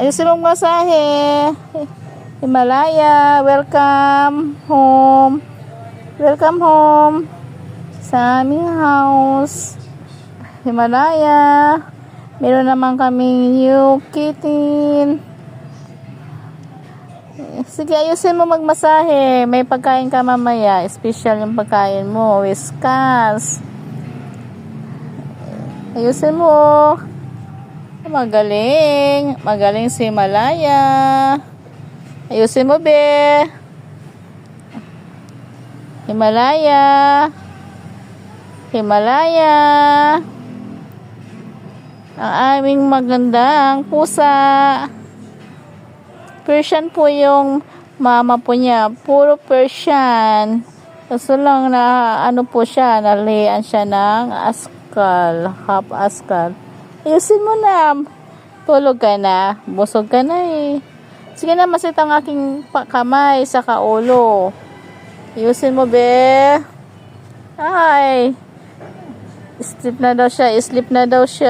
Ayusin mong masahe. Himalaya, welcome home. Welcome home sa aming house. Himalaya. Meron naman kaming new kitten. Sige, ayusin mo magmasahe. May pagkain ka mamaya. Special yung pagkain mo. Whiskas. Ayusin mo. Magaling. Magaling si Himalaya. Ayusin mo, be. Himalaya. Himalaya. Ang aming magandang pusa. Persian po yung mama po niya. Puro Persian. Kaso lang na ano po siya, nalian siya ng askal. Half askal. Ayusin mo na. Tulog ka na. Busog ka na eh. Sige na, masit ang aking kamay sa kaulo. Ayusin mo, be. Ay. Sleep na daw siya. Sleep na daw siya.